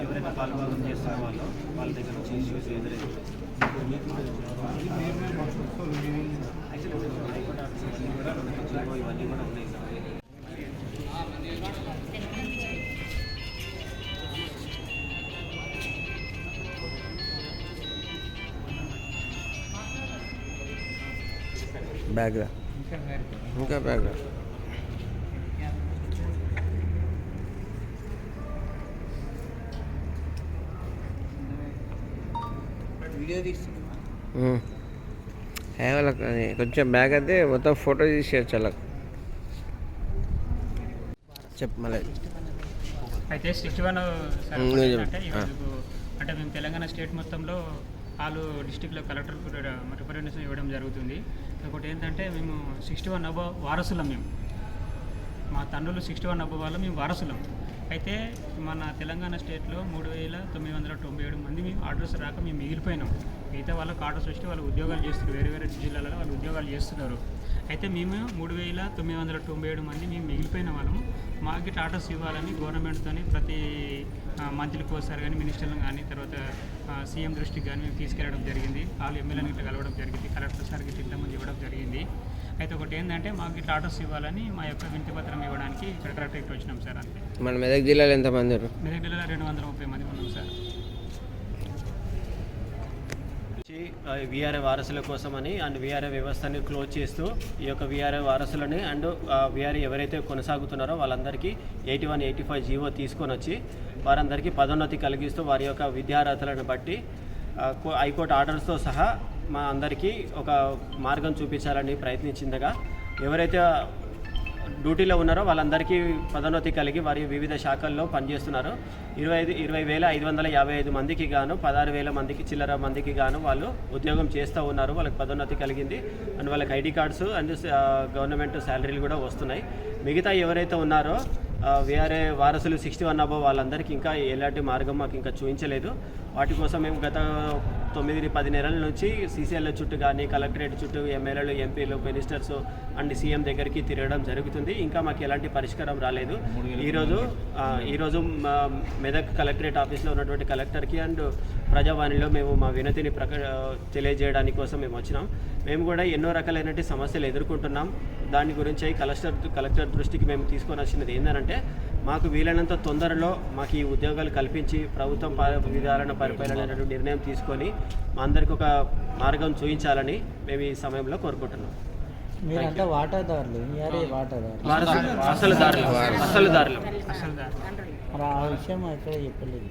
ఎవరైనా పాల్గొనం చేస్తున్న వాళ్ళు వాళ్ళ దగ్గర నుంచి ఇష్యూస్ ఎదురైతే యాక్చువల్లీ హైకోర్టు ఆఫీసర్స్ కూడా జీవో ఇవన్నీ కూడా ఉన్నాయి సార్ బ్యాగ్ రా ఇంకా బ్యాగ్ వాళ్ళకి కొంచెం బ్యాగ్ అయితే మొత్తం ఫోటో తీసేయచ్చు వాళ్ళకి. చెప్పు మళ్ళీ. అయితే సిక్స్టీ వన్ అంటే మేము తెలంగాణ స్టేట్ మొత్తంలో వాళ్ళు డిస్టిక్లో కలెక్టర్ రిప్రజెంటేషన్ ఇవ్వడం జరుగుతుంది. ఇంకోటి ఏంటంటే మేము సిక్స్టీ వన్ అబో వారసులం మేము. మా తండ్రులు సిక్స్టీ వన్ అబ్బో వాళ్ళు మేము వారసులం. అయితే మన తెలంగాణ స్టేట్లో మూడు వేల తొమ్మిది వందల తొంభై ఏడు మంది మేము ఆర్డర్స్ రాక మేము మిగిలిపోయినాం. మిగతా వాళ్ళకి ఆర్డర్స్ వచ్చి వాళ్ళు ఉద్యోగాలు చేస్తున్నారు. వేరే వేరే జిల్లాలలో వాళ్ళు ఉద్యోగాలు చేస్తున్నారు. అయితే మేము మూడు వేల తొమ్మిది వందల తొంభై ఏడు మంది మేము మిగిలిపోయిన వాళ్ళము. మాకు గిట్ల ఆర్డర్స్ ఇవ్వాలని గవర్నమెంట్తోని ప్రతి ఆ, మంత్రికి ఒకసారి కానీ మినిస్టర్లను కానీ తర్వాత సీఎం దృష్టికి కానీ మేము తీసుకెళ్ళడం జరిగింది. వాళ్ళు ఎమ్మెల్యేని ఇట్లా కలవడం జరిగింది. కలెక్టర్ సార్కి ఇట్లా ఇవ్వడం జరిగింది. అయితే ఒకటి ఏంటంటే మాకు ఇట్లా ఆర్డర్స్ ఇవ్వాలని మా యొక్క వినతి పత్రం ఇవ్వడానికి ఇక్కడ కలెక్టరేట్ వచ్చినాం సార్ అంతే. మన మెదక్ జిల్లాలో ఎంతమంది ఉన్నారు? మెదక్ జిల్లాలో రెండు వందల ముప్పై మంది ఉన్నాం సార్. విఆర్ఏ వారసుల కోసమని అండ్ విఆర్ఏ వ్యవస్థని క్లోజ్ చేస్తూ ఈ యొక్క విఆర్ఏ వారసులని అండ్ విఆర్ఏ ఎవరైతే కొనసాగుతున్నారో వాళ్ళందరికీ eighty one eighty five GO తీసుకొని వచ్చి వారందరికీ పదోన్నతి కలిగిస్తూ వారి యొక్క విద్యార్హతలను బట్టి హైకోర్టు ఆర్డర్స్తో సహా మా అందరికీ ఒక మార్గం చూపించాలని ప్రయత్నించిందగా. ఎవరైతే డ్యూటీలో ఉన్నారో వాళ్ళందరికీ పదోన్నతి కలిగి వారి వివిధ శాఖల్లో పనిచేస్తున్నారు. ఇరవై ఐదు ఇరవై వేల ఐదు వందల యాభై ఐదు మందికి గాను పదహారు వేల మందికి చిల్లర మందికి గాను వాళ్ళు ఉద్యోగం చేస్తూ ఉన్నారు. వాళ్ళకి పదోన్నతి కలిగింది. అండ్ వాళ్ళకి ఐడి కార్డ్స్ అండ్ గవర్నమెంట్ శాలరీలు కూడా వస్తున్నాయి. మిగతా ఎవరైతే ఉన్నారో వేరే వారసులు సిక్స్టీ వన్ అబో వాళ్ళందరికీ ఇంకా ఎలాంటి మార్గం మాకు ఇంకా చూపించలేదు. వాటి కోసం మేము గత తొమ్మిది పది నెలల నుంచి సీసీఎల్ చుట్టూ కానీ కలెక్టరేట్ చుట్టూ ఎమ్మెల్యేలు ఎంపీలు మినిస్టర్స్ అండ్ సీఎం దగ్గరికి తిరగడం జరుగుతుంది. ఇంకా మాకు ఎలాంటి పరిష్కారం రాలేదు. ఈరోజు ఈరోజు మా మెదక్ కలెక్టరేట్ ఆఫీస్లో ఉన్నటువంటి కలెక్టర్కి అండ్ ప్రజావాణిలో మేము మా వినతిని ప్రక తెలియజేయడానికి కోసం మేము వచ్చినాం. మేము కూడా ఎన్నో రకాలైనటువంటి సమస్యలు ఎదుర్కొంటున్నాం. దాని గురించి కలెక్టర్ కలెక్టర్ దృష్టికి మేము తీసుకొని వచ్చినది ఏంటంటే మాకు వీలైనంత తొందరలో మాకు ఈ ఉద్యోగాలు కల్పించి ప్రభుత్వం విధాన పరిపాలన నిర్ణయం తీసుకొని అందరికి ఒక మార్గం చూపించాలని మేము ఈ సమయంలో కోరుకుంటున్నాం. వాటాదారులు అసలు దారులు అసలు దారులు ఆ విషయం చెప్పలేదు.